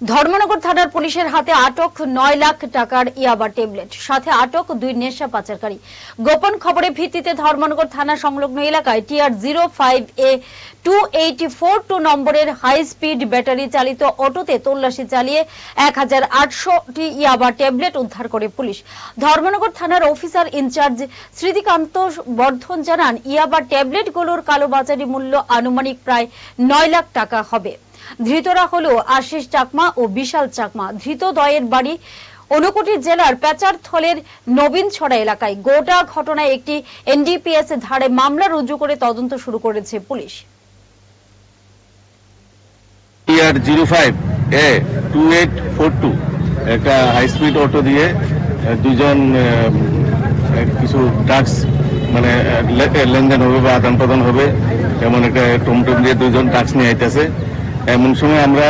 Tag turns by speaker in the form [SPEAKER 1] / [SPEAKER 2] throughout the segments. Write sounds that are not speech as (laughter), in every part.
[SPEAKER 1] ধর্মনগর থানার পুলিশের হাতে আটক নয় লাখ টাকার ইয়াবা ট্যাবলেট, সাথে আটক দুই নেশা পাচারকারী। গোপন খবরের ভিত্তিতে ধর্মনগর থানা সংলগ্ন এলাকায় TR zero five A two eighty four two নম্বরের হাই স্পিড ব্যাটারি চালিত অটোতে তল্লাশি চালিয়ে এক হাজার আটশোটি ইয়াবা ট্যাবলেট উদ্ধার করে পুলিশ। ধর্মনগর থানার অফিসার ইনচার্জ স্মৃতিকান্ত বর্ধন জানান, ইয়াবা ট্যাবলেটগুলোর কালোবাজারি মূল্য আনুমানিক প্রায় নয় লাখ টাকা হবে। ধৃতরা হল আশিস চাকমা ও বিশাল চাকমা। ধৃত দয়ের বাড়ি ঊনকোটি জেলার প্যাচারথলের নবীন ছড়া এলাকায়। গোটা ঘটনায় একটি এনডিপিএস ধারে মামলা রুজু করে তদন্ত শুরু করেছে পুলিশ।
[SPEAKER 2] একটা হাই অটো দিয়ে দুজন কিছু ড্রাগস মানে লেনদেন হবে বা আদান প্রদান হবে, এমন একটা টমটম দিয়ে দুজন ড্রাগস নিয়ে আইতেছে। এমন সময় আমরা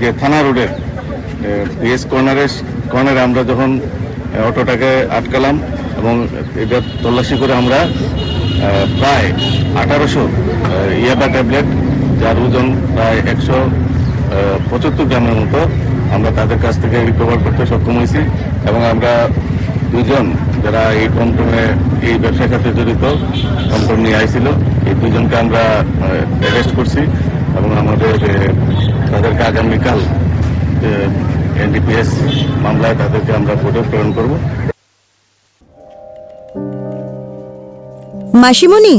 [SPEAKER 2] যে থানা রোডের পিএস কর্নারের কর্নারে আমরা যখন অটোটাকে আটকালাম এবং এটা তল্লাশি করে আমরা প্রায় আঠারোশো ইয়াবা ট্যাবলেট, যার ওজন প্রায় একশো পঁচাত্তর গ্রামের মতো, আমরা তাদের কাছ থেকে রিকভার করতে সক্ষম হয়েছি এবং আমরা দুজন যারা এই টমটমে এই ব্যবসার সাথে জড়িত টমটম নিয়ে আইছিল, এই দুজনকে আমরা অ্যারেস্ট করছি। এবং আমাদের তাদেরকে আগামীকাল এনডিপিএস মামলায় তাদেরকে আমরা কোর্টে প্রেরণ করব।
[SPEAKER 3] মাসিমণি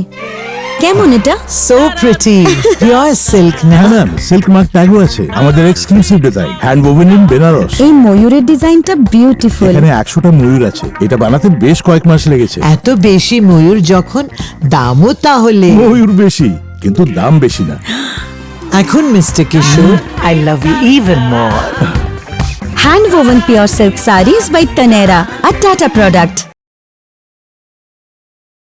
[SPEAKER 3] কেমন এটা?
[SPEAKER 4] সো প্রিটি পিওর সিল্ক না?
[SPEAKER 5] ম্যাম সিল্ক মার্ক ট্যাগও আছে। আমাদের exclusive design hand woven in Banaras
[SPEAKER 3] এই ময়ূরের ডিজাইনটা বিউটিফুল
[SPEAKER 5] এখানে একশোটা ময়ূর আছে। এটা বানাতে বেশ কয়েক মাস লেগেছে।
[SPEAKER 4] এত বেশি ময়ূর যখন দামও তাহলে।
[SPEAKER 5] ময়ূর বেশি কিন্তু দাম বেশি না। (gasps)
[SPEAKER 4] এখন mister Kishore I love you even more
[SPEAKER 3] hand woven pure silk sarees by Tanera, a Tata product.